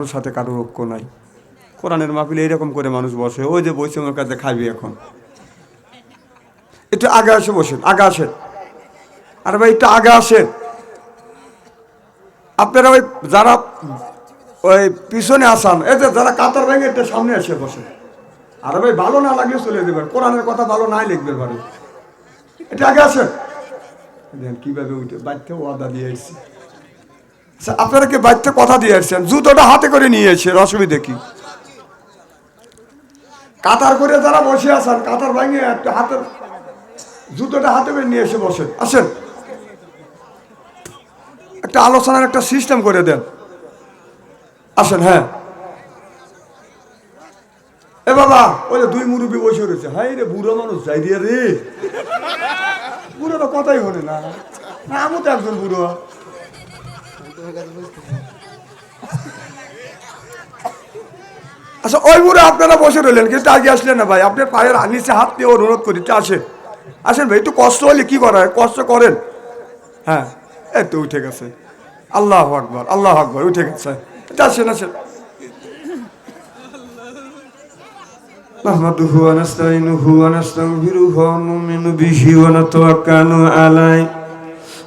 কারোর সাথে কারোর ঐক্য নাই। কোরআনের মাহফিলে এরকম করে মানুষ বসে, ওই যে আমার কাছে খাবি এখন। একটু আগে আসে বসেন, আগে আসেন। আরে ভাই, একটু আগে আসেন। আপনারা ওই যারা ওই পিছনে আসান, এই যে যারা কাতার ভেঙে একটু সামনে এসে বসে আরে ভাই, ভালো না লাগলে চলে দেবেন কোরআনের কথা ভালো নাই লিখবে পারে এটা আগে আসেন। কীভাবে উঠে, বাড়িতে ওয়াদা দিয়ে এসেছি। আপনারা কি বাড়িতে কথা দিয়ে আসছেন? জুতোটা হাতে করে নিয়ে অসুবিধে কি? কাতার করে যারা বসে আছেন কাতার ভাঙিয়ে একটা হাতের জুতোটা হাতে করে নিয়ে এসে বসেন। আসেন। একটা আলোচনার একটা সিস্টেম করে দেন। আসেন হ্যাঁ। এ বাবা ওই যে দুই মুরব্বী বসে রয়েছে। হাই রে বুড়ো মানুষ যাই দিয়ে রে। বুড়ো তো কথাই হলে না, আমি তো একজন বুড়ো। আচ্ছা ওই মুড়ে আপনারা বসে রইলেন কিন্তু আগে আসলেন না ভাই আপনার পায়ের নিচে হাত দিয়ে অনুরোধ করি একটু আসেন আসেন ভাই একটু কষ্ট হলে কি করা হয় কষ্ট করেন হ্যাঁ এই তো উঠে গেছে আল্লাহ আকবর আল্লাহ আকবর উঠে গেছে একটু আসেন আসেন نحمده ونستعينه ونستغفره ونؤمن به ونتوكل عليه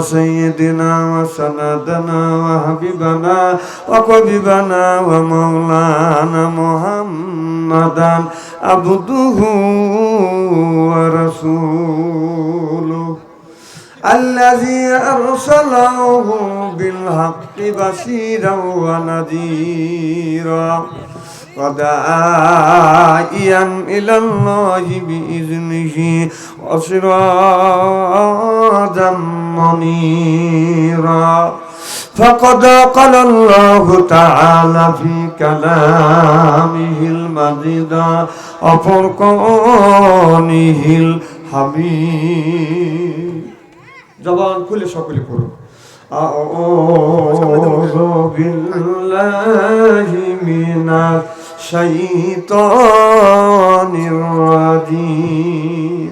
سيدنا وسندنا وحبيبنا وقبيبنا ومولانا محمدا عبده ورسوله الذي أرسله بالحق بشيرا ونذيرا وداعيا إلى الله بإذنه وسراجا منيرا فقد قال الله تعالى في كلامه المزيد أفرقانه الحبيب جبان كل شكل قرب أعوذ بالله من الشيطان الشيطان الرجيم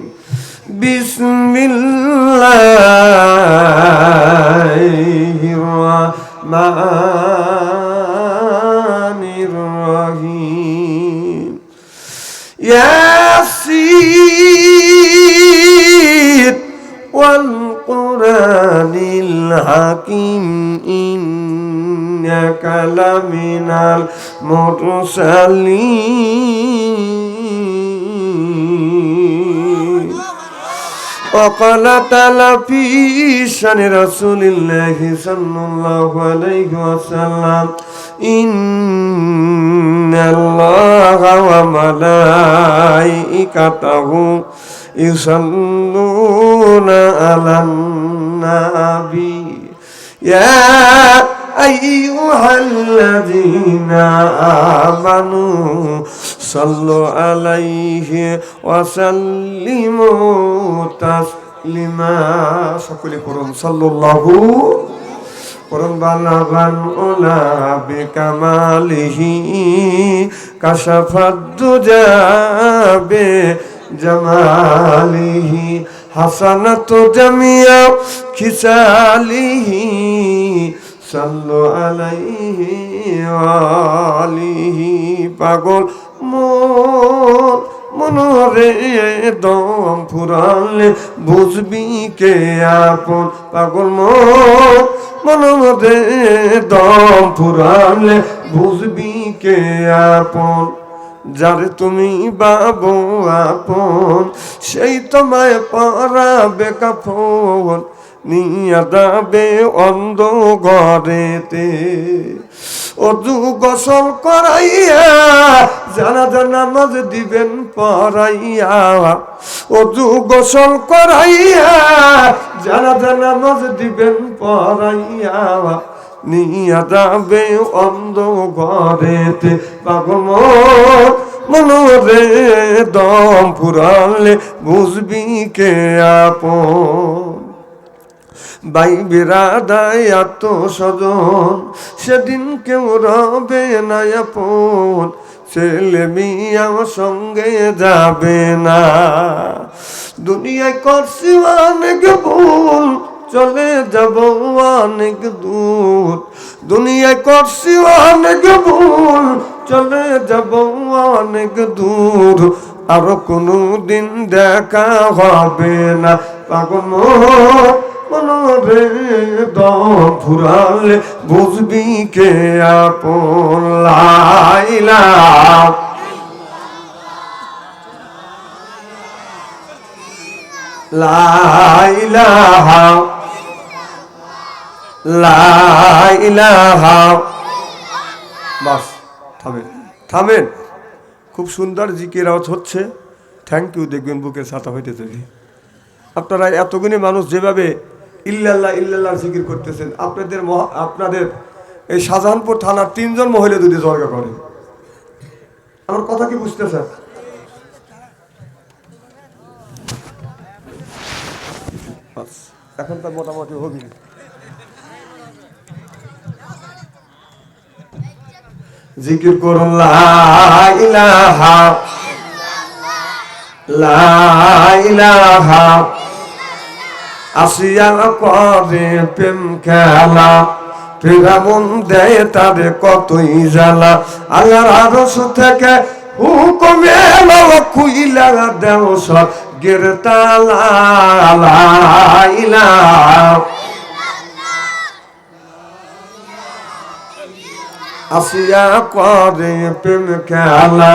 بسم الله الرحمن الرحيم ياسين والقرآن الحكيم إنك لمن المرسلين وقال تعالى في شان رسول الله صلى الله عليه وسلم إن الله وملائكته يصلون على النبي يا أيها الذين آمنوا صلوا عليه وسلموا تسليما সকলে করুন সাল্লাল্লাহু করুন বালাগান ওলা বিকামালিহি কাশাফাদ দুজাবে জামালিহি হাসানাত জামিয়া খিসালিহি সাল্লু আলাইহি আলিহি, পাগল মন, মনরে দম ফুরালে বুঝবি কে আপন? পাগল মন, মনরে দম ফুরালে বুঝবি কে আপন? যারে তুমি বাবু আপন, সেই তোমায় পরাবে কাফন। নিয়া দাবে অন্ধ ঘরেতে অজু গোসল করাইয়া জানা নামাজ দিবেন পড়াইয়া। অজু গোসল করাইয়া জানা নামাজ দিবেন পড়াইয়া। নিয়া যাবে অন্ধ ঘরেতে পাগল মনরে দম ফুরালে বুঝবি কে আপন? বাই বিরাদায় আত্মস্বজন, সেদিন কেউ রবে না আপন, ছেলে মিয়া সঙ্গে যাবে না। দুনিয়ায় করছি অনেক ভুল, চলে যাব অনেক দূর। দুনিয়ায় করছি অনেক ভুল, চলে যাব অনেক দূর। আরও কোনো দিন দেখা হবে না। পাগল মনরে দম বুঝবি কে আপন লাইলা। বাস, থামেন থামেন। খুব সুন্দর জিকির আওয়াজ হচ্ছে। থ্যাংক ইউ দেখবেন বুকের ছাতা হইতে তৈরি আপনারা এতগুলি মানুষ যেভাবে ইল্লাল্লাহ ইল্লাল্লাহ জিকির করতেছেন। আপনাদের আপনাদের এই শাহজাহানপুর থানার তিনজন মহিলা যদি জয়গা করে। আমার কথা কি বুঝতেছেন? এখন তার মোটামুটি হবি জিকির করুন লাইলাহা লাইলাহা আসিয়া করে প্রেম খেলা, ফেরামন দেয় তাদের কতই জ্বালা। আল্লাহর আরস থেকে হুকুমে কুইলা দেও সব গেরতালা আসিয়া করে প্রেম খেলা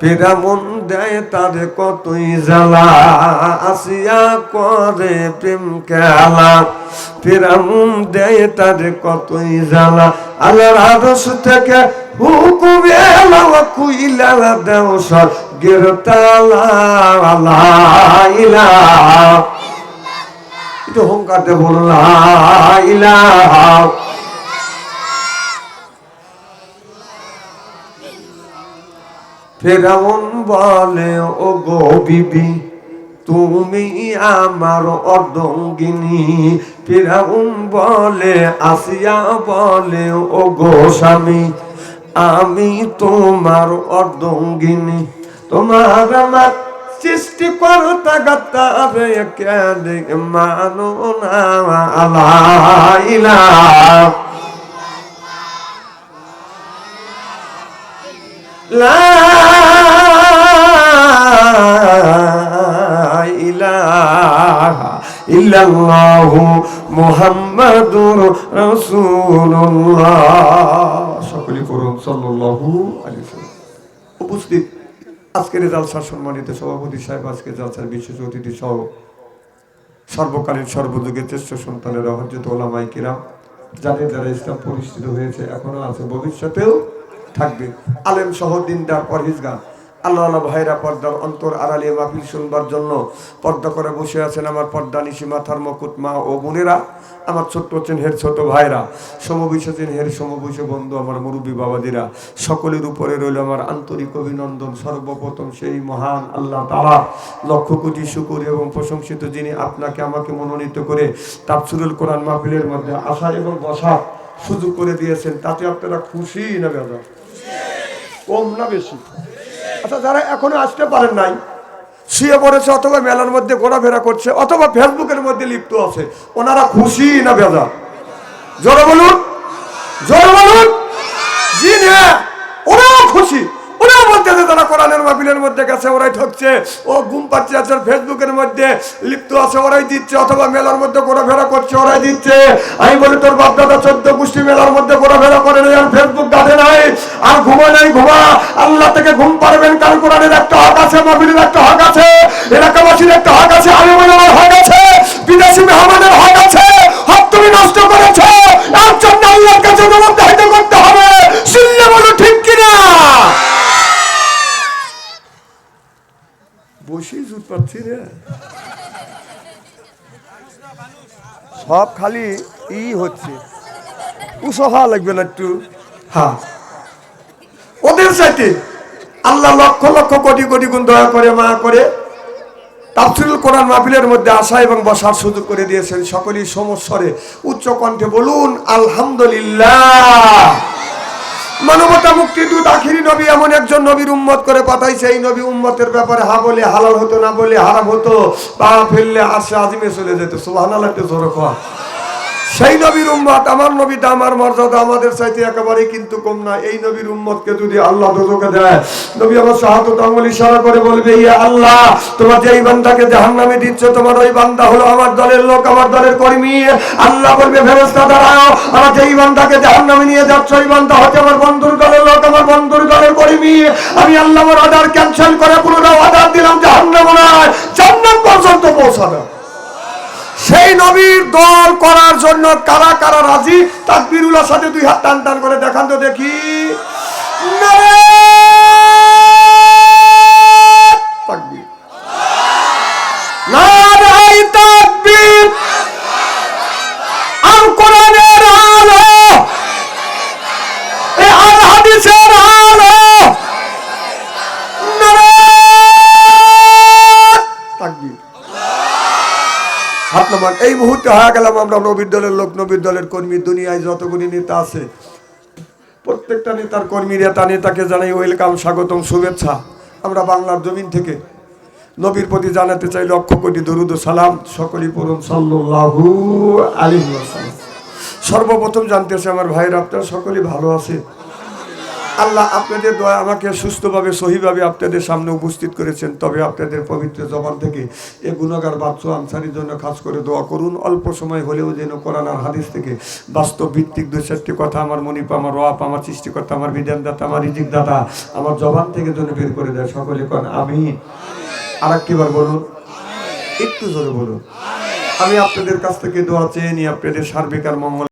পিরামন দেয় তারে কতই জ্বালা, আসিয়া করে প্রেম খেলা। পিরামন দেয় তারে কতই জ্বালা, আল্লাহর আদর্শ থেকে হুকুমে লাওয়া কুইলা দেও সর গেরতালা লাইলা একটু হংকার দে বলুন লাইলা ফেরাউন বলে ও গো বিবি, তুমি আমার অর্ধঙ্গিনী। ফেরাউন বলে, আসিয়া বলে ও গো স্বামী, আমি তোমার অর্ধঙ্গিনী। তোমার আমার সৃষ্টি করতা গাতা রে কেন মানো না আলাইলা লা ইলাহা ইল্লাল্লাহু মুহাম্মাদুর রাসূলুল্লাহ। সকলে করুন, সাল্লাল্লাহু আলাইহি ওয়াসাল্লাম। উপস্থিত। আজকের জালসার সম্মানিত সভাপতি সাহেব, আজকে জালসার বিশেষ অতিথি সহ সর্বকালীন সর্বযুগের শ্রেষ্ঠ সন্তানের হজরত ওলামাই কিরাম, যাদের দ্বারা ইসলাম প্রতিষ্ঠিত হয়েছে, এখনও আছে। ভবিষ্যতেও থাকবে। আলেম সহ দিনদার পরহিজগান আল্লাহ আল্লাহ ভাইরা পর্দার অন্তর আড়ালিয়ে মাহফিল শুনবার জন্য পর্দা করে বসে আছেন আমার পর্দা নিশি মাথার মা ও বোনেরা, আমার ছোট্ট চেনহের ছোট ভাইরা, সমবৈশ চেনহের সমবৈশ বন্ধু আমার মুরব্বী বাবাদিরা, সকলের উপরে রইল আমার আন্তরিক অভিনন্দন। সর্বপ্রথম সেই মহান আল্লাহ তালা লক্ষ কোটি শুকুর এবং প্রশংসিত যিনি আপনাকে আমাকে মনোনীত করে তাফসুরুল কোরআন মাহফিলের মধ্যে আসা এবং বসা সুযোগ করে দিয়েছেন, তাতে আপনারা খুশি না বেদা? কম না বেশি। আচ্ছা যারা এখনও আসতে পারেন নাই, শুয়ে পড়েছে অথবা মেলার মধ্যে ঘোরাফেরা করছে, অথবা ফেসবুকের মধ্যে লিপ্ত আছে, ওনারা খুশি না বেজা জোরে বলুন জোরে বলুন। জি না ওরাও খুশি। বলতে যে কোরআনের মাহফিলের মধ্যে গেছে, ওরাই ঠকছে। ও ঘুম পাচ্ছে আছে ফেসবুকের মধ্যে লিপ্ত আছে, ওরাই দিচ্ছে, অথবা মেলার মধ্যে ঘোরাফেরা করছে, ওরাই দিচ্ছে। আমি বলি, তোর বাপ দাদা চোদ্দ গোষ্ঠী মেলার মধ্যে ঘোরাফেরা করে নাই, আর ফেসবুক গাধে নাই। আর ঘুমা নাই, ঘুমা। আল্লাহ থেকে ঘুম পারবেন কারণ কোরআনের একটা হক আছে, মাহফিলের একটা হক পাচ্ছি রে। সব খালি ই হচ্ছে। উৎস হওয়া লাগবে না একটু। হ্যাঁ ওদের সাথে আল্লাহ লক্ষ লক্ষ কোটি কোটি গুণ দয়া করে মা করে তাফসিরুল কোরআন মাহফিলের মধ্যে আসা এবং বসার সুযোগ করে দিয়েছেন সকলেই সমস্বরে। উচ্চ কণ্ঠে বলুন, আলহামদুলিল্লাহ। মানবতা মুক্তি দূত আখিরি নবী, এমন একজন নবীর উম্মত করে পাঠাইছে এই নবী উম্মতের ব্যাপারে হা বলে, হালাল হতো না বলে, হারাম হতো, পা ফেললে আসে আজমে চলে যেত সুবহানাল্লাহ, একটু জোর কর। সেই নবীর উম্মত, আমার নবীটা আমার মর্যাদা, আমাদের চাইতে একেবারে কিন্তু কম না। এই নবীর উম্মতকে যদি আল্লাহ দোজকে দেয়, নবী আমার শাহাদত আঙ্গুল ইশারা করে বলবে, ইয়া আল্লাহ, তোমার যেই বান্দাকে জাহান্নামে দিচ্ছ, তোমার ওই বান্দা হলো আমার দলের লোক, আমার দলের কর্মী। আল্লাহ বলবে, ফেরেশতা, দাঁড়াও, আমার যেই বান্দাকে জাহান্নামে নিয়ে যাচ্ছ, ওই বান্দা হচ্ছে আমার বন্ধুর দলের লোক, আমার বন্ধুর দলের কর্মী। আমি আল্লাহ আমার অর্ডার ক্যান্সেল করে পুরোটা অর্ডার দিলাম, জাহান্নাম নয় জান্নাত পর্যন্ত পৌঁছানো সেই নবীর দল করার জন্য কারা কারা রাজি? তাকবিরুল্লাহ সাথে দুই হাত টান টান করে দেখান তো দেখি। নামান এই মুহূর্তে হয়ে গেলাম আমরা নবীর দলের লোক নবীর দলের কর্মী, দুনিয়ায় যতগুলি নেতা আছে, প্রত্যেকটা নেতার কর্মী নেতা, নেতাকে জানাই ওয়েলকাম, স্বাগতম, শুভেচ্ছা। আমরা বাংলার জমিন থেকে নবীর প্রতি জানাতে চাই লক্ষ কোটি দরুদ সালাম। সকলই সাল্লাল্লাহু আলাইহি ওয়াসাল্লাম। সর্বপ্রথম জানতেছে আমার ভাইয়ের, আপনারা সকলেই ভালো আছে আল্লাহ আপনাদের দয়া আমাকে সুস্থভাবে, সহিভাবে আপনাদের সামনে উপস্থিত করেছেন। তবে আপনাদের পবিত্র জবান থেকে এ গুণাগার বাচ্চা আনসারির জন্য খাস করে দোয়া করুন। অল্প সময় হলেও যেন কোরআন আর হাদিস থেকে বাস্তব ভিত্তিক দুই চারটি কথা আমার মনিপ, আমার রপ আমার সৃষ্টিকর্তা, আমার বিধানদাতা, আমার রিজিক দাতা আমার জবান থেকে যেন বের করে দেয়। সকলে কন আমি আর একটিবার বলুন, একটু জোরে বলুন। আমি আপনাদের কাছ থেকে দোয়া চেয়ে নিই, আপনাদের সার্বিক আর মঙ্গল